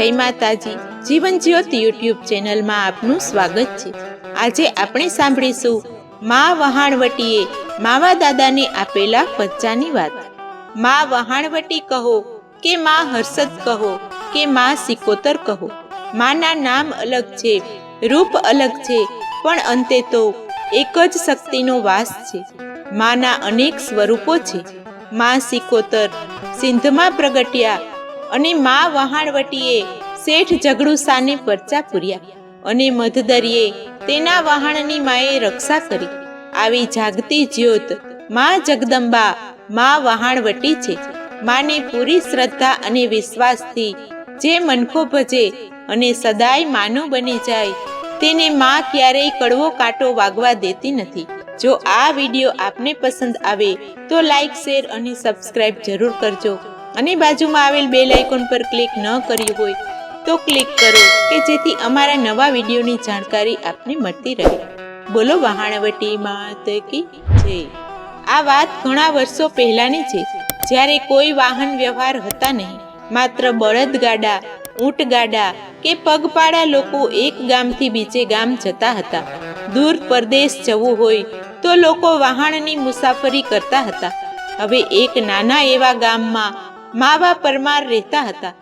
જય માતાજી. જીવન જ્યોત યુટ્યુબ ચેનલમાં આપનું સ્વાગત છે. આજે આપણે સાંભળીશું મા વહાણવટીએ માવા દાદાને આપેલા પચ્ચાની વાત. મા વહાણવટી કહો કે મા હર્ષદ કહો કે મા સિકોતર કહો. માના નામ અલગ છે, રૂપ અલગ છે, પણ અંતે તો એક જ શક્તિનો વાસ છે. માના અનેક સ્વરૂપો છે. મા સિકોતર સિંધમાં પ્રગટ્યા અને મા વહાણવટીએ શેઠ જગડુસાને પરચા પૂર્યા અને મધદરીએ તેના વહાણની માએ રક્ષા કરી. આવી જાગતી જ્યોત મા જગદંબા, મા વહાણવટી છે. માને પૂરી શ્રદ્ધા અને વિશ્વાસથી જે મનખો ભજે અને સદાય માનું બની જાય, તેને મા ક્યારેય કડવો કાંટો વાગવા દેતી નથી. જો આ વીડિયો આપને પસંદ આવે તો લાઈક, શેર અને સબસ્ક્રાઈબ જરૂર કરજો. અને બાજુમાં આવેલ બેલ આઇકોન પર ક્લિક ન કર્યું હોય તો ક્લિક કરો કે જેથી અમારા નવા વિડીયોની જાણકારી આપને મળતી રહે. બોલો વહાણવટી માત કી જય. આ વાત ઘણા વર્ષો પહેલાની છે. જ્યારે કોઈ વાહન વ્યવહાર હતા નહીં, માત્ર બળદગાડા, ઊંટગાડા કે પગપાળા લોકો એક ગામથી બીજે ગામ જતા હતા. દૂર પરદેશ જવું હોય તો લોકો વાહણની મુસાફરી કરતા હતા. હવે એક નાના એવા ગામમાં માવા પરમાર રહેતા હતા.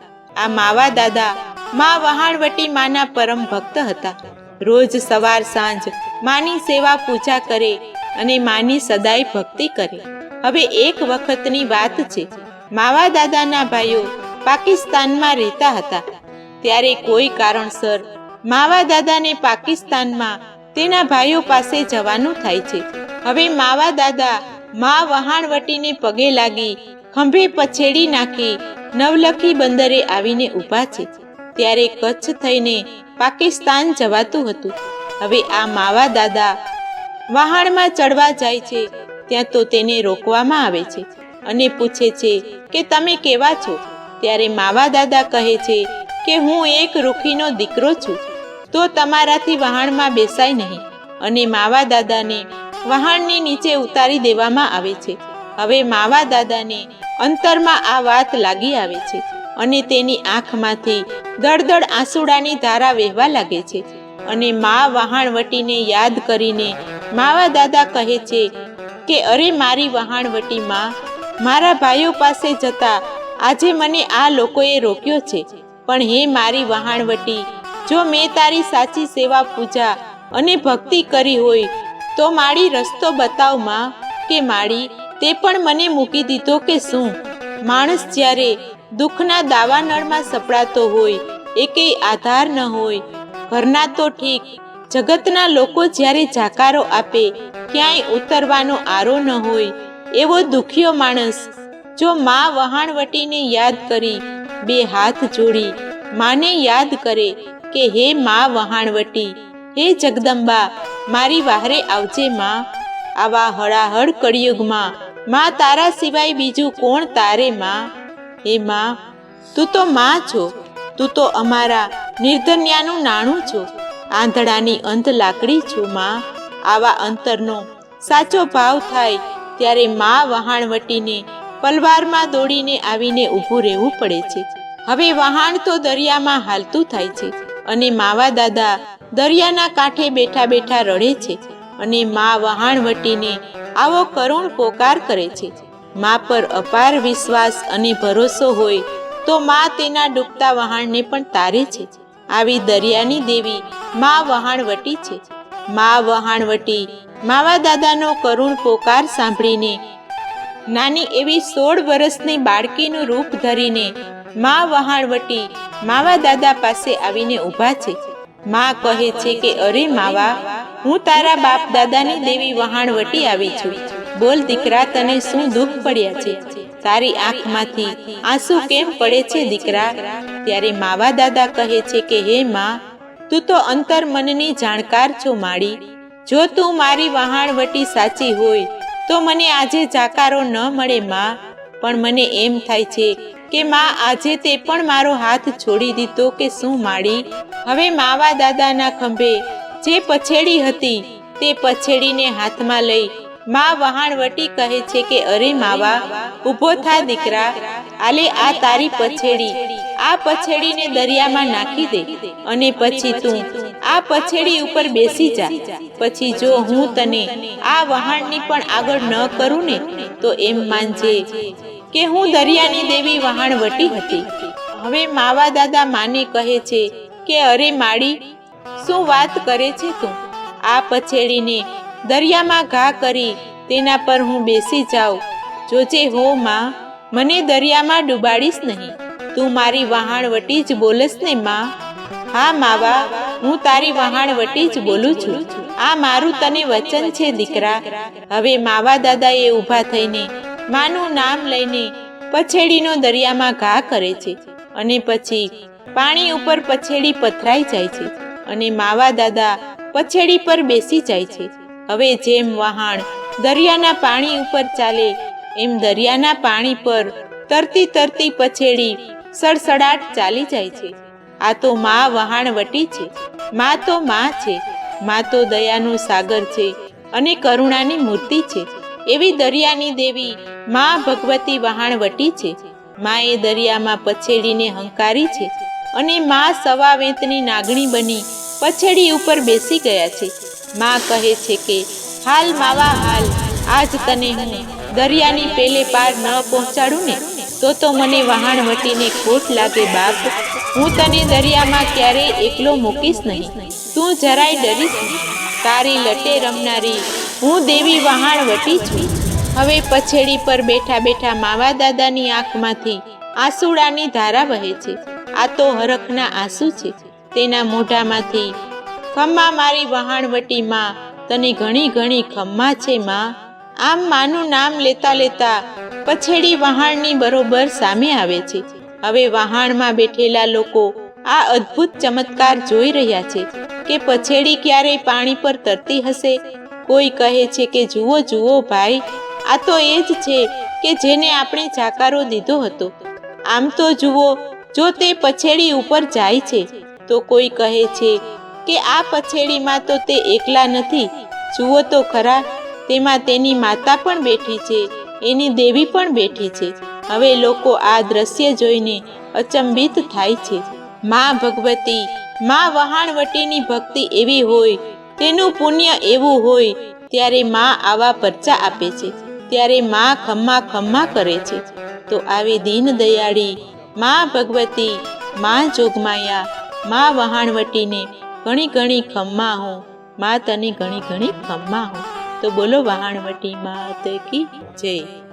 આ માવા દાદા મા વહાણવટી માના પરમ ભક્ત હતા. રોજ સવાર સાંજ માની સેવા પૂજા કરે અને માની સદાય ભક્તિ કરે. હવે એક વખતની વાત છે. માવા દાદાના ભાઈઓ પાકિસ્તાનમાં રહેતા હતા. ત્યારે કોઈ કારણસર માવા દાદાને પાકિસ્તાનમાં તેના ભાઈઓ પાસે જવાનું થાય છે. હવે માવા દાદા મા વહાણવટીને પગે લાગી ખંભે પછેડી નાખી નવલખી બંદરે આવીને ઊભા છે. ત્યારે કચ્છ થઈને પાકિસ્તાન જવાતું હતું. હવે આ માવા દાદા વહાણમાં ચડવા જાય છે. ત્યાં તો તેને રોકવામાં આવે છે અને પૂછે છે કે તમે કેવા છો? ત્યારે માવા દાદા કહે છે કે હું એક રૂખીનો દીકરો છું. તો તમારાથી વહાણમાં બેસાય નહીં. અને માવા દાદાને વહાણની નીચે ઉતારી દેવામાં આવે છે. હવે માવા દાદાને અંતરમાં આ વાત લાગી આવે છે અને તેની આંખમાંથી દળદળ આંસુડાની ધારા વહેવા લાગે છે. અને મા વહાણવટીને યાદ કરીને માવા દાદા કહે છે કે, અરે મારી વહાણવટી માં, મારા ભાઈઓ પાસે જતા આજે મને આ લોકોએ રોક્યો છે. પણ હે મારી વહાણવટી, જો મેં તારી સાચી સેવા પૂજા અને ભક્તિ કરી હોય, તો મારી રસ્તો બતાવમાં, કે માળી તે પણ મને મૂકી દીધો કે શું? માણસ જ્યારે દુઃખના દાવાનળમાં સપડાતો હોય, એકેય આધાર ન હોય, ઘરના તો ઠીક, જગતના લોકો જ્યારે જાકારો આપે, ક્યાંય ઉતરવાનો આરો ન હોય, એવો દુખ્યો માણસ, જો મા વહાણવટીને યાદ કરી, બે હાથ જોડી, માને યાદ કરે કે, હે મા વહાણવટી હે જગદંબા, મારી વાહરે આવજે મા, આવા હળાહળ કળિયુગમાં માં તારા સિવાય બીજું કોણ તારે માં? હે માં, તું તો માં છો. તું તો અમારા નિર્ધન્યાનું નાણું છો. આંધળાની અંધ લાકડી છું માં. આવા અંતરનો સાચો ભાવ થાય ત્યારે મા વહાણવટીને પલવારમાં દોડીને આવીને ઊભું રહેવું પડે છે. હવે વહાણ તો દરિયામાં હાલતું થાય છે અને માવા દાદા દરિયાના કાંઠે બેઠા બેઠા રડે છે અને મા વહાણવટીને આવો કરુણ પોકાર કરે છે. મા પર અપાર વિશ્વાસ અને ભરોસો હોય તો મા તેના ડૂબતા વહાણને પણ તારે છે. આવી દરિયાની દેવી મા વહાણવટી છે. મા વહાણવટી માવા દાદાનો કરુણ પોકાર સાંભળીને નાની એવી સોળ વર્ષની બાળકીનું રૂપ ધરીને મા વહાણવટી માવા દાદા પાસે આવીને ઊભા છે. મા કહે છે કે, અરે માવા હું તારા બાપ દાદાની દેવી વહાણવટી આવી છું. બોલ દીકરા, તને શું દુઃખ પડ્યા છે? તારી આંખમાંથી આંસુ કેમ પડે છે દીકરા? ત્યારે માવા દાદા કહે છે કે, હે માં, તું તો અંતર મનની જાણકાર છો માળી. જો તું મારી વહાણવટી સાચી હોય, તો મને આજે જાકારો ન મળે માં. પણ મને એમ થાય છે કે, માં, આજે તે પણ મારો હાથ છોડી દીધો કે શું માળી? હવે માવા દાદાના ખંભે જે પછેડી હતી તે પછેડીને હાથમાં લઈ માં વહાણવટી કહે છે કે, અરે માવા, ઊભો થા દીકરા, આલે આ તારી પછેડી. આ પછેડીને દરિયામાં નાખી દે અને પછી તું આ પછેડી ઉપર બેસી જા. પછી જો હું તને આ વહાણની પણ આગળ ન કરું ને, તો એમ માનજે કે હું દરિયાની દેવી વહાણવટી હતી. હવે માવા દાદા માને કહે છે કે, અરે માળી શું વાત કરે છે તું? આ પછેડીને દરિયામાં ઘા કરી તેના પર હું બેસી જાઉં. જોજે હો માં, મને દરિયામાં ડૂબાડીશ નહીં. તું મારી વહાણવટી જ બોલસ ને માં. હા માવા, હું તારી વહાણવટી જ બોલું છું. આ મારું તને વચન છે દીકરા. હવે માવા દાદાએ ઊભા થઈને માનું નામ લઈને પછેડીનો દરિયામાં ઘા કરે છે અને પછી પાણી ઉપર પછેડી પથરાઈ જાય છે. અને માવા દાદા પછેડી પર બેસી જાય છે. હવે જેમ વહાણ દરિયાના પાણી ઉપર ચાલે, એમ દરિયાના પાણી પર તરતી તરતી પછેડી સડસડાટ ચાલી જાય છે. આ તો મા વહાણવટી છે. મા તો મા છે. મા તો દયાનો સાગર છે અને કરુણાની મૂર્તિ છે. એવી દરિયાની દેવી મા ભગવતી વહાણવટી છે. મા એ દરિયામાં પછેડીને હંકારી છે અને મા સવા વેતની નાગણી બની પછેડી ઉપર બેસી ગયા છે. મા કહે છે કે, હાલ માવા, હાલ. આજ તને હું દરિયાની પેલે પાર ન પહોંચાડું ને, તો તો મને વહાણ વટીને ખોટ લાગે બાપ. હું તને દરિયામાં ક્યારેય એકલો મૂકીશ નહીં. તું જરાય ડરીશ તારી લટે રમનારી હું દેવી વહાણવટી છું. હવે પછેડી પર બેઠા બેઠા માવા દાદાની આંખમાંથી આંસુડાની ધારા વહે છે. આ તો હરખના આંસુ છે. તેના મોઢામાંથી, ખમ્મા મારી વહાણવટી માં તને ઘણી ઘણી ખમ્મા છે, માં. આમ માનું નામ લેતા લેતા પછેડી વહાણની બરોબર સામે આવે છે. હવે વહાણમાં બેઠેલા લોકો આ અદ્ભુત ચમત્કાર જોઈ રહ્યા છે કે પછેડી ક્યારેય પાણી પર તરતી હશે. કોઈ કહે છે કે, જુઓ જુઓ, ભાઈ, આ તો એ જ છે કે જેને આપણે જાકારો દીધો હતો. આમ તો જુઓ, જો તે પછેડી ઉપર જાય છે તો કોઈ કહે છે કે આ પછેડીમાં તો તે એકલા નથી. જુઓ તો ખરા, તેમાં તેની માતા પણ બેઠી છે, એની દેવી પણ બેઠી છે. હવે લોકો આ દ્રશ્ય જોઈને અચંબિત થાય છે. મા ભગવતી, મા વહાણવટીની ભક્તિ એવી હોય, તેનું પુણ્ય એવું હોય, ત્યારે મા આવા પરચા આપે છે. ત્યારે મા ખમ્મા ખમ્મા કરે છે. તો આવી દીન દયાળી, મા ભગવતી, મા જોગમાયા મા વહાણવટીને ઘણી ઘણી ખમ્મા હું. મા તને ઘણી ઘણી ખમ્મા હું. તો બોલો વહાણવટી માત કી જય.